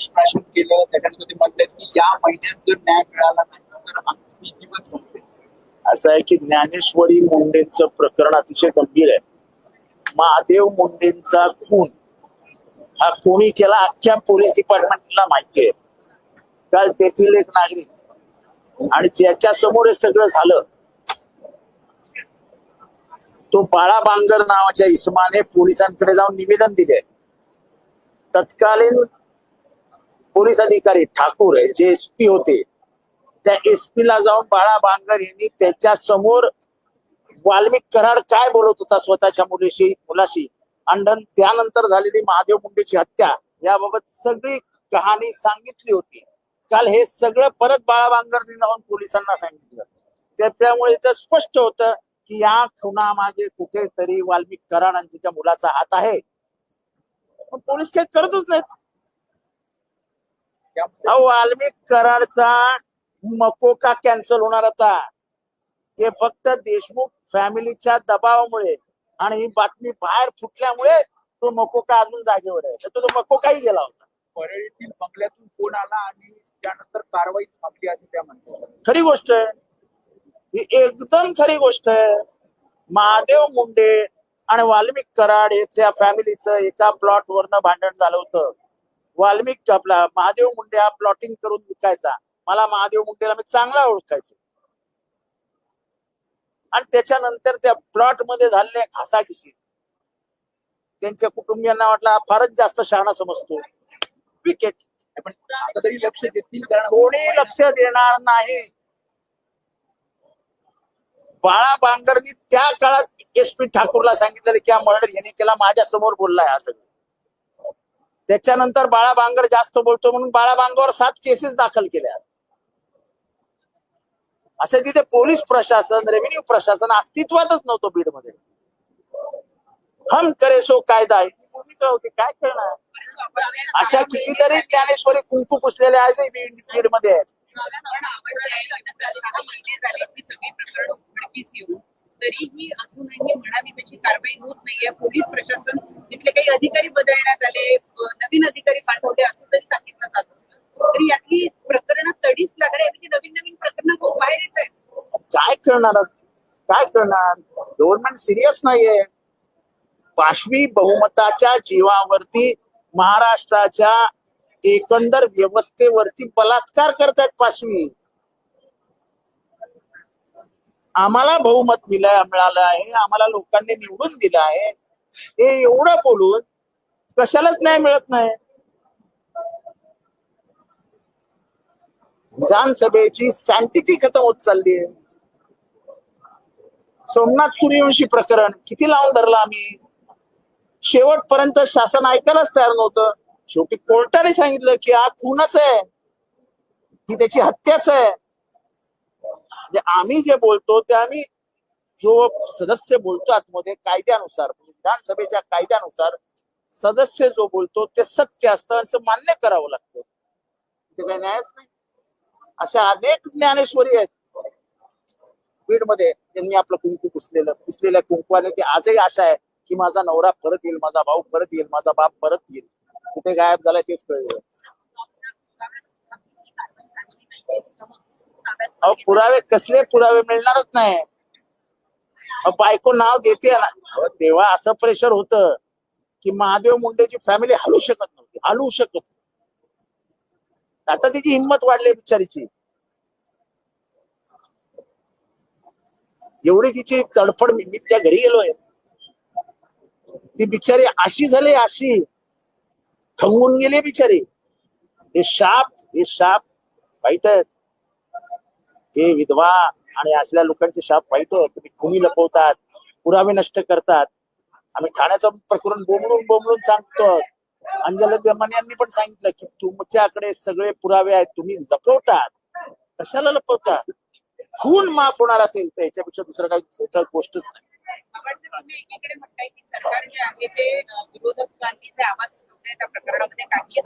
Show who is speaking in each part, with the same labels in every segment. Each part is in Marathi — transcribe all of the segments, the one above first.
Speaker 1: निष्कासन केलं त्याच्यामध्ये म्हणतात की या महिन्यात जर न्याय मिळाला नाही तर आमची जीवन संपेल.
Speaker 2: असं आहे की ज्ञानेश्वरी मुंडेंचं प्रकरण अतिशय गंभीर आहे. महादेव मुंडेंचा खून हा कोणी केला अख्ख्या पोलीस डिपार्टमेंटला माहिती आहे. काल तेथील एक नागरिक आणि ज्याच्या समोर हे सगळं झालं. तो बाळा बांगर नावाच्या इसमाने पोलिसांकडे जाऊन निवेदन दिले. तत्कालीन पोलीस अधिकारी ठाकूर आहे जे एस पी होते. त्या एसपी ला जाऊन बाळा बांगर यांनी त्याच्यासमोर वाल्मिक कराड काय बोलत होता स्वतःच्या मुलीशी मुलाशी? अंडन त्यानंतर झालेली महादेव मुंडेची हत्या याबाबत सगळी कहाणी सांगितली होती. काल हे सगळं परत बाळा बांगरनी जाऊन पोलिसांना सांगितलं. त्यामुळे इथं स्पष्ट होतं की या खुनामागे कुठेतरी वाल्मिक कराड आणि तिच्या मुलाचा हात आहे. पण पोलीस काही करतच नाहीत. अहो वाल्मिक कराडचा मकोका कॅन्सल होणार होता ते फक्त देशमुख फॅमिलीच्या दबावामुळे आणि ही बातमी बाहेर फुटल्यामुळे तो मकोका अजून जागेवर आहे. तर तो मकोकाही गेला होता.
Speaker 1: परळीतील बंगल्यातून फोन आला आणि त्यानंतर कारवाई थांबली असं त्या म्हणतात
Speaker 2: खरी गोष्ट आहे. ही एकदम खरी गोष्ट आहे. महादेव मुंडे आणि वाल्मिक कराड याच्या फॅमिलीचं एका प्लॉट वरनं भांडण झालं होतं. वाल्मिक आपला महादेव मुंडे हा प्लॉटिंग करून विकायचा. मला महादेव मुंडेला मी चांगला ओळखायचो. आणि त्याच्यानंतर त्या प्लॉटमध्ये झालेल्या घासाघिशी त्यांच्या कुटुंबियांना वाटला फारच जास्त शहाणा समजतो. विकेट
Speaker 1: तरी लक्ष देतील कारण
Speaker 2: कोणी लक्ष देणार नाही. बाळा बांगरनी त्या काळात एस पी ठाकूरला सांगितलेलं की हा मर्डर यांनी केला माझ्यासमोर बोललाय हा सगळं. त्याच्यानंतर बाळा बांगर जास्त बोलतो म्हणून बाळा बांगावर सात केसेस दाखल केल्या. असे तिथे पोलीस प्रशासन रेव्हेन्यू प्रशासन अस्तित्वातच नव्हतं बीडमध्ये हम करे सो कायदा ही भूमिका होती काय करणार? अशा कितीतरी ज्ञानेश्वरी कुंकू पुसलेले आहेत बीड बीडमध्ये आहेत. करणार? काय करणार? गव्हर्नमेंट सिरियस नाहीये. पाशवी बहुमताच्या जीवावरती महाराष्ट्राच्या एकंदर व्यवस्थेवरती बलात्कार करतायत पाशवी. आम्हाला बहुमत दिलं मिळालं आहे. आम्हाला लोकांनी निवडून दिलं आहे. हे एवढं बोलून कशालाच न्याय मिळत नाही. विधानसभेची सँटिटी खतम होत चालली आहे सोमनाथ सूर्यवंशी प्रकरण. किती लावून धरलं आम्ही? शेवटपर्यंत शासन ऐकायलाच तयार नव्हतं. शेवटी कोर्टाने सांगितलं की हा खूनच आहे. ही त्याची हत्याच आहे. म्हणजे आम्ही जे बोलतो ते आम्ही जो सदस्य बोलतो आतमध्ये कायद्यानुसार म्हणजे विधानसभेच्या कायद्यानुसार सदस्य जो बोलतो ते सत्य असतं असं मान्य करावं लागतं. ते काही न्यायच नाही. अशा अनेक ज्ञानेश्वरी आहेत. बीडमध्ये त्यांनी आपलं कुंकू पुसलेलं पुसलेल्या कुंकवाने ते आजही आशा आहे की माझा नवरा परत येईल माझा भाऊ परत येईल माझा बाप परत येईल. कुठे गायब झालाय तेच कळलं. अहो पुरावे कसले पुरावे मिळणारच नाही. बायको नाव देते ना. तेव्हा असं प्रेशर होत की महादेव मुंडेची फॅमिली हलू शकत नव्हती हलू शकत आता तिची हिंमत वाढली बिचारीची. एवढी तिची तडफड मी त्या घरी गेलोय. ती बिचारी अशी झाली अशी. खंगून गेली बिचारी. हे शाप हे शाप वाईट आहेत. हे विधवा आणि असल्या लोकांचे शाप वाईट आहेत. तुम्ही भूमी लपवतात पुरावे नष्ट करतात. आम्ही ठाण्याचं प्रकरण बोंबळून बोंबळून सांगतो. अंजली देमाने यांनी पण सांगितलं की तुमच्याकडे सगळे पुरावे आहेत. तुम्ही लपवतात. कशाला लपवतात? खून माफ होणार असेल तर याच्यापेक्षा दुसरं काही मोठं गोष्टच नाही.
Speaker 3: की आहे ते जे आवाज त्या प्रकरणामध्ये काही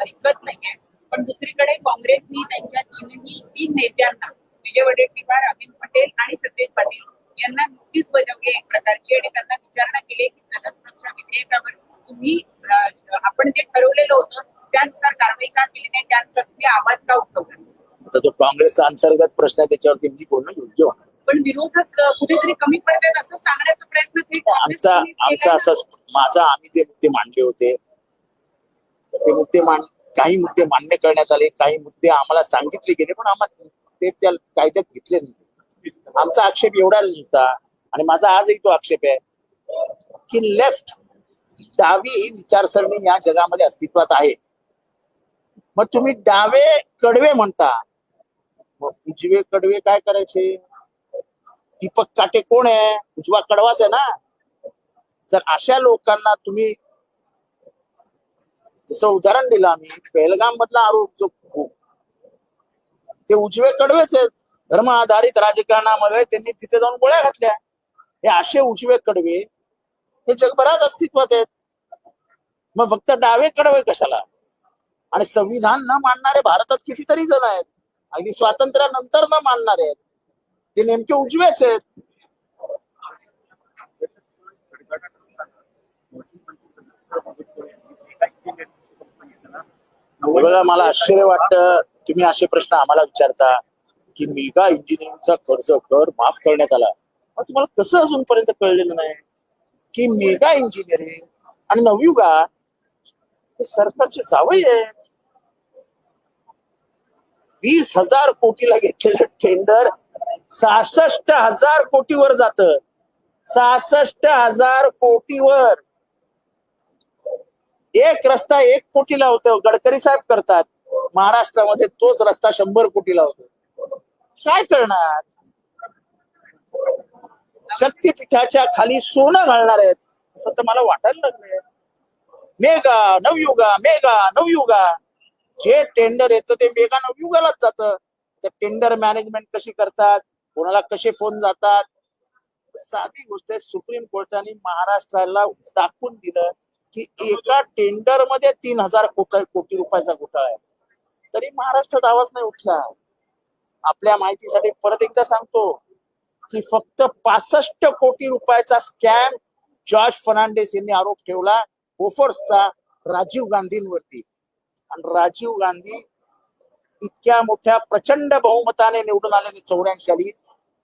Speaker 3: नाहीये. पण दुसरीकडे काँग्रेसनी त्यांच्या तीनही तीन नेत्यांना विजय वडेट्टीवार अमित पटेल आणि सतेज पाटील यांना नोटीस बजावली एक प्रकारची आणि त्यांना विचारणा केली की जनसुरक्षा विधेयकावर तुम्ही अ, आपण जे ठरवलेलं होतं त्यानुसार कारवाई का केली नाही नेत्यांचा तुम्ही आवाज का उठवला
Speaker 2: आता जो काँग्रेसचा अंतर्गत प्रश्न आहे त्याच्यावरती मी बोलणं योग्य होणार.
Speaker 3: पण विरोधक कुठेतरी कमी पडतात असं सांगण्याचा प्रयत्न काँग्रेस
Speaker 2: आमचा आमचा. असं माझा आम्ही जे मुद्दे मांडले होते ते मुद्दे मान काही मुद्दे मान्य करण्यात आले काही मुद्दे आम्हाला सांगितले गेले पण आम्हाला ते त्या कायद्यात घेतले नाही. आमचा आक्षेप एवढाच होता आणि माझा आजही तो आक्षेप आहे की लेफ्ट डावी ही विचारसरणी या जगामध्ये अस्तित्वात आहे. मग तुम्ही डावे कडवे म्हणता उजवे कडवे काय करायचे? दीपक काटे कोण आहे? उजवा कडवाच आहे ना? जर अशा लोकांना तुम्ही जसं उदाहरण दिलं आम्ही पहलगाम मधला आरोप जो हो, ते उजवे कडवेच आहेत. धर्म आधारित राजकारणामध्ये त्यांनी तिथे जाऊन गोळ्या घातल्या. हे असे उजवे कडवे हे जगभरात अस्तित्वात आहेत. मग फक्त डावे कडवे कशाला? आणि संविधान न मानणारे भारतात कितीतरी जण आहेत. अगदी स्वातंत्र्यानंतर न मानणार आहेत. ते नेमके उजवेच आहेत. बघा मला आश्चर्य वाटतं. तुम्ही असे प्रश्न आम्हाला विचारता की मेगा इंजिनिअरिंगचा कर्ज कर माफ करण्यात आला. तुम्हाला कसं अजूनपर्यंत कळलेलं नाही? की मेगा इंजिनिअरिंग आणि नवयुगा हे सरकारचे जावई आहे वीस हजार कोटीला घेतलेलं टेंडर सहासष्ट हजार कोटीवर जात. सहासष्ट हजार कोटीवर. एक रस्ता एक कोटीला होतो गडकरी साहेब करतात. महाराष्ट्रामध्ये तोच रस्ता शंभर कोटीला होतो काय करणार? शक्तीपीठाच्या खाली सोनं घालणार आहेत. असं तर मला वाटायला लागलंय. Mega Navayuga mega Navayuga. जे टेंडर येतं ते वेगानं युगालाच जातं. त्या टेंडर मॅनेजमेंट कशी करतात? कोणाला कसे फोन जातात? साधी गोष्ट आहे सुप्रीम कोर्टाने महाराष्ट्राला दाखवून दिलं की एका टेंडरमध्ये तीन हजार कोटी कोटी रुपयाचा घोटाळा आहे. तरी महाराष्ट्रात आवाज नाही उठला. आपल्या माहितीसाठी परत एकदा सांगतो की फक्त पासष्ट कोटी रुपयाचा स्कॅम जॉर्ज फर्नांडिस यांनी आरोप ठेवला बोफोर्सचा राजीव गांधींवरती. आणि राजीव गांधी इतक्या मोठ्या प्रचंड बहुमताने निवडून आलेले चौऱ्याऐंशी साली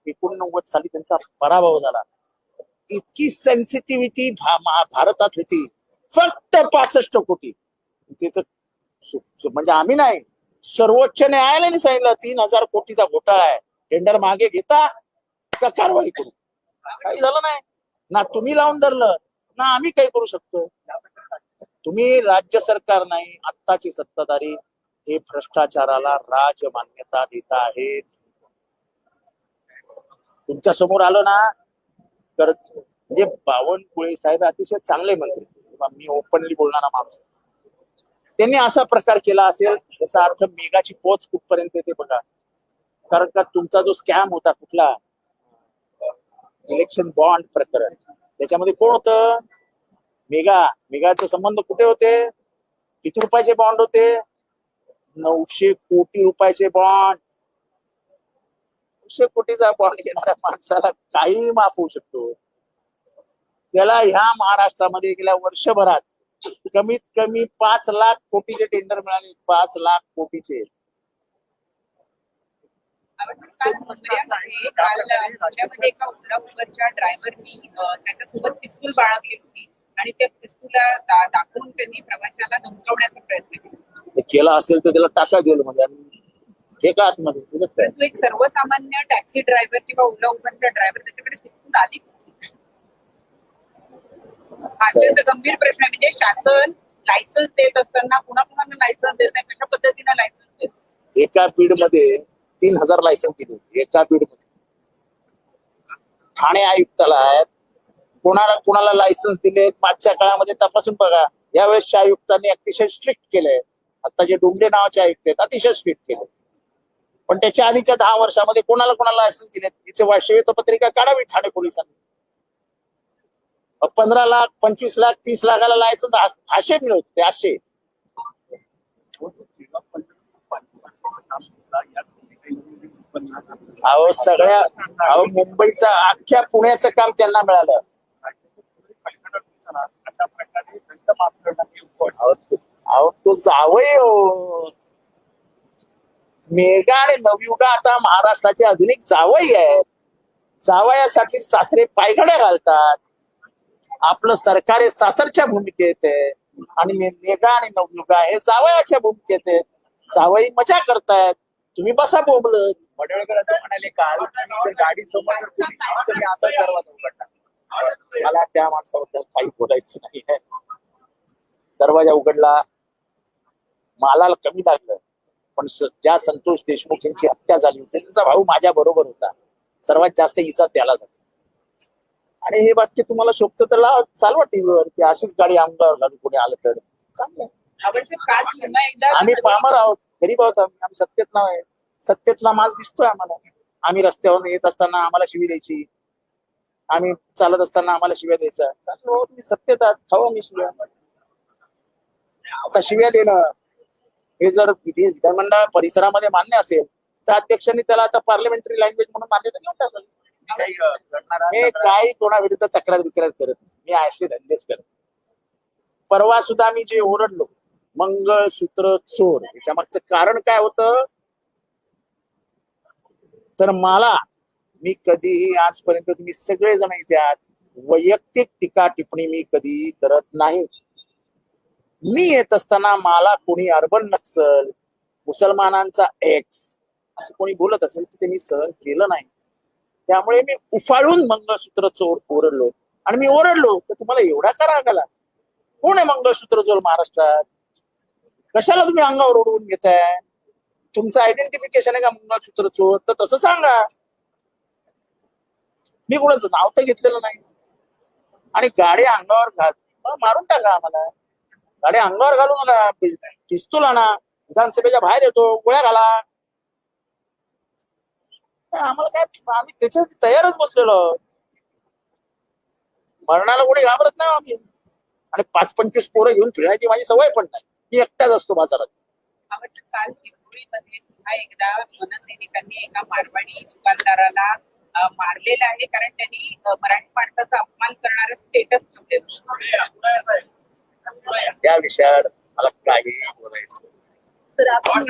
Speaker 2: एकोणनव्वद साली त्यांचा पराभव झाला. इतकी सेन्सिटिव्हिटी भारतात होती. फक्त पासष्ट कोटी. तिथं म्हणजे आम्ही नाही. सर्वोच्च न्यायालयाने सांगितलं तीन हजार कोटीचा घोटाळा आहे. टेंडर मागे घेता का कारवाई करू? काही झालं नाही. ना तुम्ही लावून धरलं ना आम्ही काही करू शकतो. तुम्ही राज्य सरकार नाही आत्ताची सत्ताधारी हे भ्रष्टाचाराला राज मान्यता देत आहेत. तुमच्यासमोर आलो ना तर म्हणजे बावनकुळे साहेब अतिशय चांगले मंत्री मी ओपनली बोलणारा माणूस त्यांनी असा प्रकार केला असेल याचा अर्थ मेगाची पोच कुठपर्यंत येते बघा. कारण का तुमचा जो स्कॅम होता कुठला? इलेक्शन बॉन्ड प्रकरण. त्याच्यामध्ये कोण होतं? मेगा मेगाचे संबंध कुठे होते? किती रुपयाचे बॉन्ड होते? नऊशे कोटी रुपयाचे बॉन्ड नऊशे कोटीचा बॉन्ड घेणाऱ्या माणसाला काही माफ होऊ शकतो. त्याला ह्या महाराष्ट्रामध्ये गेल्या वर्षभरात कमीत कमी पाच लाख कोटीचे टेंडर मिळाले. पाच लाख कोटीचे.
Speaker 3: काल एका ड्रायव्हरनी त्याच्यासोबत पिस्तूल बाळगली होती. आणि त्या पिस्तूलला दा- दाखवून त्यांनी प्रवाशाला धमकावण्याचा प्रयत्न केला.
Speaker 2: ते केलं असेल तर त्याला टाका जेलमध्ये हे का आतमध्ये काय?
Speaker 3: परंतु एक सर्वसामान्य टॅक्सी ड्रायव्हर किंवा ओला उबरचा ड्रायव्हर त्याच्याकडे पिस्तूल आली अत्यंत गंभीर प्रश्न आहे म्हणजे शासन लायसन्स देत असताना पुन्हा पुन्हा लायसन्स देत नाही कशा पद्धतीनं लायसन्स देत
Speaker 2: एका बीडमध्ये तीन हजार लायसन दिले एका बीडमध्ये ठाणे आयुक्ताला कोणाला कोणाला लायसन्स दिले मागच्या काळामध्ये तपासून बघा. यावेळेसच्या आयुक्तांनी अतिशय स्ट्रिक्ट केलंय. आता जे डोंगरे नावाचे आयुक्त आहेत अतिशय स्ट्रिक्ट केले पण त्याच्या आधीच्या दहा वर्षामध्ये कोणाला कोणाला लायसन्स दिले तिचे वास्तव्य पत्रिका काढावी ठाणे पोलिसांनी. पंधरा लाख पंचवीस लाख तीस लाखाला लायसन्स असे मिळत होते असे. अहो सगळ्या अहो मुंबईचं अख्ख्या पुण्याचं काम त्यांना मिळालं.
Speaker 1: अशा प्रकारे दंड माफ करण्यात येऊ
Speaker 2: अहो तो- जावई हो. मेघा आणि नवयुगा आता महाराष्ट्राचे आधुनिक जावई आहेत. जावयासाठी सासरे पायघड्या घालतात. आपलं सरकार हे सासरच्या भूमिकेत आहे. आणि मेघा आणि नवयुगा हे जावयाच्या भूमिकेत आहेत. जावई मजा करतायत. तुम्ही बसा बोंबलत.
Speaker 1: म्हणाले काल गाडी समोर
Speaker 2: मला त्या माणसाबद्दल काही बोलायचं नाही आहे. दरवाजा उघडला. मालाला कमी लागलं. पण ज्या संतोष देशमुख यांची हत्या झाली होती त्यांचा भाऊ माझ्या बरोबर होता. सर्वात जास्त इजा त्याला झाली. आणि हे वाक्य तुम्हाला शोभतं तर लाव चालवा टीव्हीवर की अशीच गाडी आमदार घालून कोणी आलं तर. चांगलं आम्ही पामर आहोत. गरीब आहोत आम्ही. आम्ही सत्तेत नाव आहे. सत्तेतला माज दिसतोय आम्हाला. आम्ही रस्त्यावरून येत असताना आम्हाला शिवी द्यायची. आम्ही चालत असताना आम्हाला शिव्या द्यायचा चाललो तुम्ही सत्तेत खाऊ आम्ही शिव्या. आता शिव्या देणं हे जर विधी विधानमंडळ परिसरामध्ये मान्य असेल तर अध्यक्षांनी त्याला आता पार्लमेंटरी लँग्वेज म्हणून मान्यता
Speaker 1: करणार आहात
Speaker 2: मी? काही कोणाविरुद्ध तक्रार बिक्रार करत नाही. मी असे धंदेच करत. परवा सुद्धा मी जे ओरडलो मंगळसूत्र चोर याच्या मागचं कारण काय होतं? तर मला मी कधीही आजपर्यंत तुम्ही सगळेजण इथे आहात. वैयक्तिक टीका टिप्पणी मी कधी करत नाही. मी येत असताना मला कोणी अर्बन नक्सल मुसलमानांचा एक्स असं कोणी बोलत असेल तर ते मी सहन केलं नाही. त्यामुळे मी उफाळून मंगळसूत्र चोर ओरडलो. आणि मी ओरडलो तर तुम्हाला एवढा का राग आला? कोण आहे मंगळसूत्र चोर महाराष्ट्रात? कशाला तुम्ही अंगावर ओढवून घेताय? तुमचं आयडेंटिफिकेशन आहे का मंगळसूत्र चोर? तर तसं सांगा. मी कुणाचं नाव तर घेतलेलं नाही. आणि गाडी अंगावर घाल मारून टाका आम्हाला. गाडी अंगावर घालू नका पिस्तूल आणा. विधानसभेच्या बाहेर येतो गोळ्या घाला. आम्हाला काय आम्ही त्याच्या तयारच बसलेलो. मरणाला कोणी घाबरत नाही आम्ही. आणि पाच पंचवीस पोरं घेऊन फिरण्याची माझी सवय पण नाही. मी एकटाच असतो बाजारात.
Speaker 3: काल एकदा मनसैनिकांनी एका मारवाडी दुकानदाराला मारलेलं आहे कारण त्यांनी मराठी माणसाचा अपमान करणारं स्टेटस ठेवले
Speaker 2: या विषयावर मला काही बोलायचं
Speaker 4: सर आपण